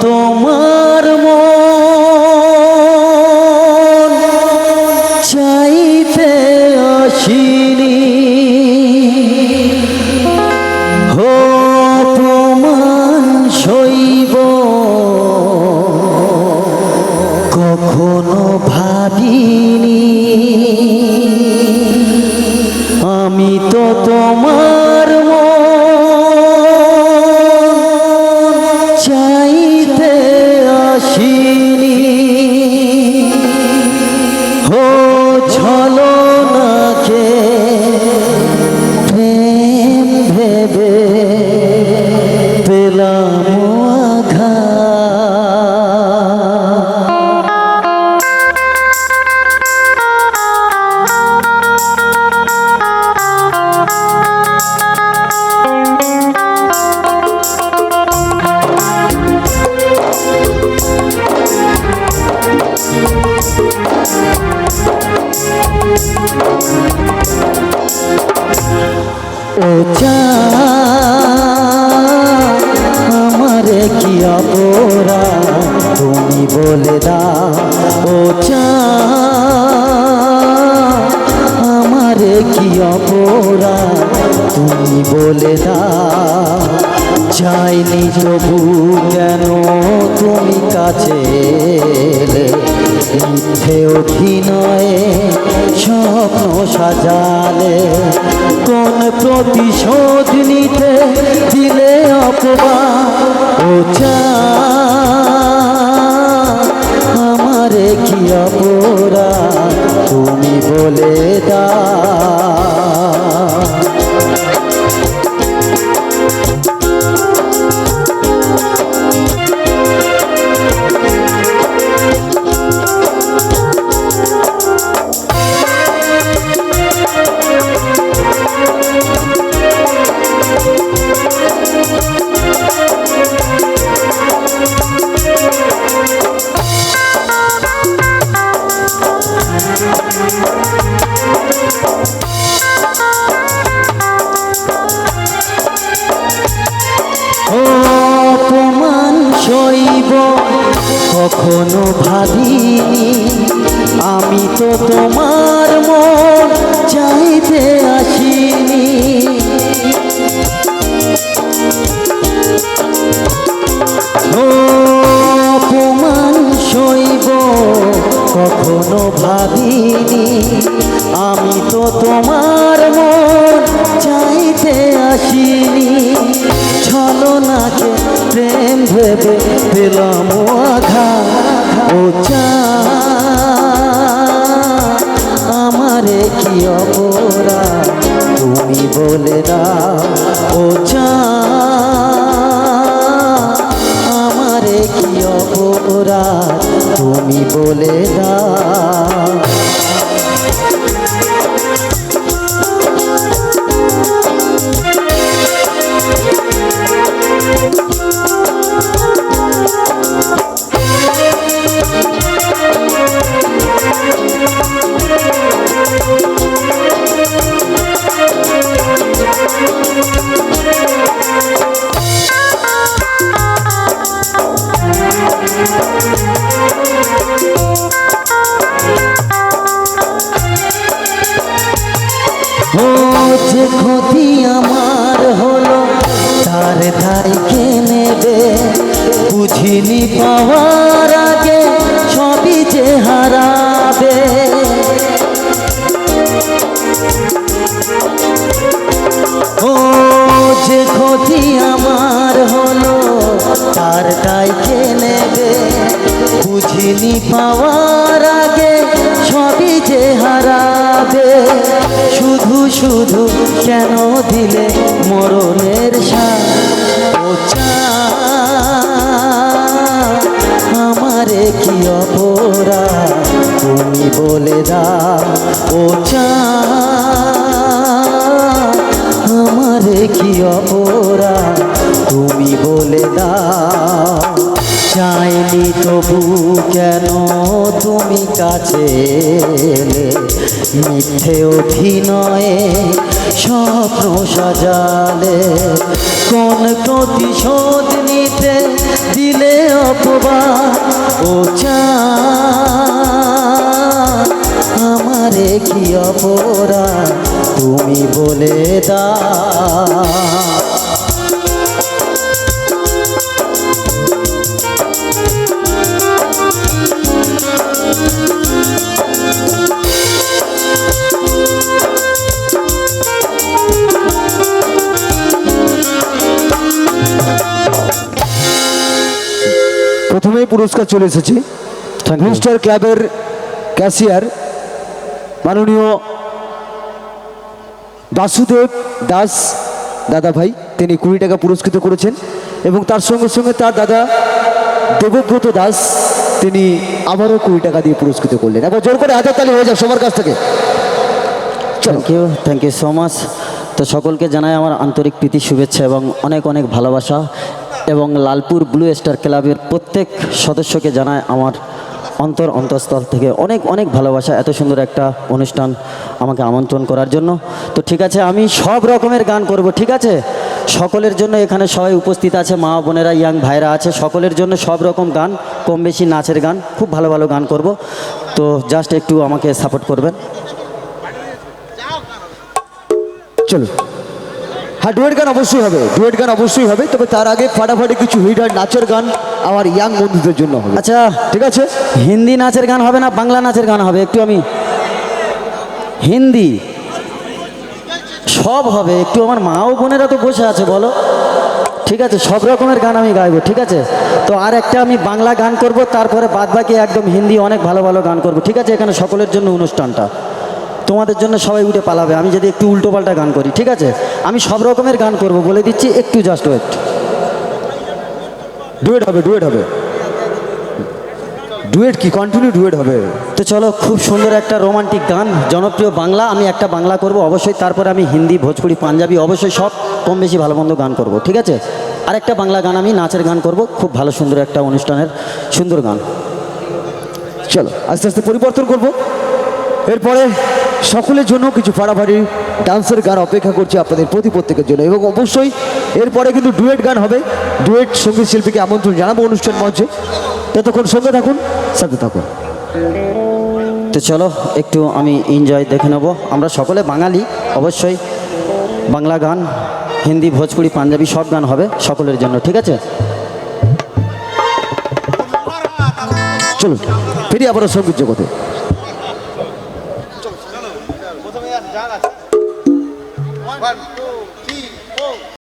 তোমার মন ও চাঁদ, আমারে কি অপরা তুমি বলে দাও ও চাঁদ, আমারে কি অপরা তুমি বলে দাও চাইনি তবু কেন তুমি কাছে? মিথ্যে অভিনয়ে স্বপ্ন সাজালে। কোন প্রতিশোধ নিতে দিলে অপবা ও চা আমারে কি অপরা তুমি বলে দাও। তোমার মন চাইতে আসিনি। অপমান সইব কখনো ভাবিনি। আমি তো তোমার মন চাইতে আসিনি। ছলনাকে প্রেম ভেবে পেলাম আঘাত ও চাঁদ, কি তুমি বলে দাও ও চা আমারে কি অপরা তুমি বলে দাও? যে ক্ষতি আমার হলো, তার দায় কে নেবে? বুঝিনি পাওয়ার আগে সবই যে হারাবে। ও যে ক্ষতি আমার হলো, তার দায় কে নেবে? বুঝিনি পাওয়ার হারাবে শুধু শুধু কেন দিলে মরণের সাথ আমারে কি অপরা তুমি বলে দাও ও চাঁদ, আমারে কি অপরা তুমি বলে দাও চাইনি তবু কেন তুমি কাছে মিথ্যে অভিনয়ে স্বপ্ন সাজালে। কোন প্রতিশোধ নিতে দিলে অপবাদ? ও চা, আমারে কি অপরাধ? তুমি বলে দা প্রথমেই পুরস্কার চলে এসেছে। Thank you. ব্লু স্টার ক্লাবের ক্যাশিয়ার মাননীয় বাসুদেব দাস দাদা ভাই তিনি কুড়ি টাকা পুরস্কৃত করেছেন এবং তার সঙ্গে সঙ্গে তার দাদা দেবব্রত দাস তিনি আবারও কুড়ি টাকা দিয়ে পুরস্কৃত করলেন। এবার জোর করে হাতের তালি হয়ে যাক সবার কাছ থেকে। Thank you thank you so much তো সকলকে জানাই আমার আন্তরিক প্রীতি শুভেচ্ছা এবং অনেক অনেক ভালোবাসা। এবং লালপুর ব্লু স্টার ক্লাবের প্রত্যেক সদস্যকে জানায় আমার অন্তর অন্তঃস্থল থেকে অনেক অনেক ভালোবাসা, এত সুন্দর একটা অনুষ্ঠান আমাকে আমন্ত্রণ করার জন্য। তো ঠিক আছে, আমি সব রকমের গান করব, ঠিক আছে? সকলের জন্য এখানে সবাই উপস্থিত আছে, মা, বোনেরা, ইয়াং ভাইরা আছে, সকলের জন্য সব রকম গান, কম বেশি নাচের গান, খুব ভালো ভালো গান করব। তো জাস্ট একটু আমাকে সাপোর্ট করবেন। চলো। হ্যাঁ ডুয়েট গান অবশ্যই হবে ডুয়েট গান অবশ্যই হবে তবে তার আগে ফাটাফাটি কিছু হিট আর নাচের গান আমার ইয়াং বন্ধুদের জন্য হবে। আচ্ছা ঠিক আছে? হিন্দি নাচের গান হবে না বাংলা নাচের গান হবে? একটু আমি হিন্দি। সব হবে একটু আমার মা ও বোনেরা তো বসে আছে বলো। ঠিক আছে সব রকমের গান আমি গাইবো ঠিক আছে? তো আর একটা আমি বাংলা গান করব তারপরে বাদ বাকি একদম হিন্দি অনেক ভালো ভালো গান করব ঠিক আছে? এখানে সকলের জন্য অনুষ্ঠানটা। তোমাদের জন্য সবাই উঠে পালাবে। আমি যদি একটু উল্টো পাল্টা গান করি ঠিক আছে? আমি সব রকমের গান করব বলে দিচ্ছি একটু জাস্ট ওয়েট ডুয়েট হবে ডুয়েট হবে। ডুয়েট কি? কন্টিনিউ ডুয়েট হবে। তো চলো খুব সুন্দর একটা রোমান্টিক গান জনপ্রিয় বাংলা। আমি একটা বাংলা করব অবশ্যই। তারপরে আমি হিন্দি ভোজপুরি পাঞ্জাবি অবশ্যই সব কম বেশি ভালো মন্দ গান করব ঠিক আছে? আর একটা বাংলা গান আমি নাচের গান করব। খুব ভালো সুন্দর একটা অনুষ্ঠানের সুন্দর গান। চলো আস্তে আস্তে পরিবর্তন করব। এরপরে সকলের জন্য কিছু ফাড়াফাড়ি, ডান্সের গান অপেক্ষা করছে আপনাদের প্রতি প্রত্যেকের জন্য। এবং অবশ্যই এরপরে কিন্তু ডুয়েট গান হবে। ডুয়েট সংগীত শিল্পীকে আমন্ত্রণ জানাব অনুষ্ঠান মঞ্চে। ততক্ষণ সঙ্গে থাকুন, সাথে থাকুন। তো চলো, একটু আমি এনজয় দেখে নেব। আমরা সকলে বাঙালি, অবশ্যই বাংলা গান, হিন্দি, ভোজপুরি, পাঞ্জাবি সব গান হবে সকলের জন্য, ঠিক আছে? চলুন, ফিরি আবারও সংগীত জগতে।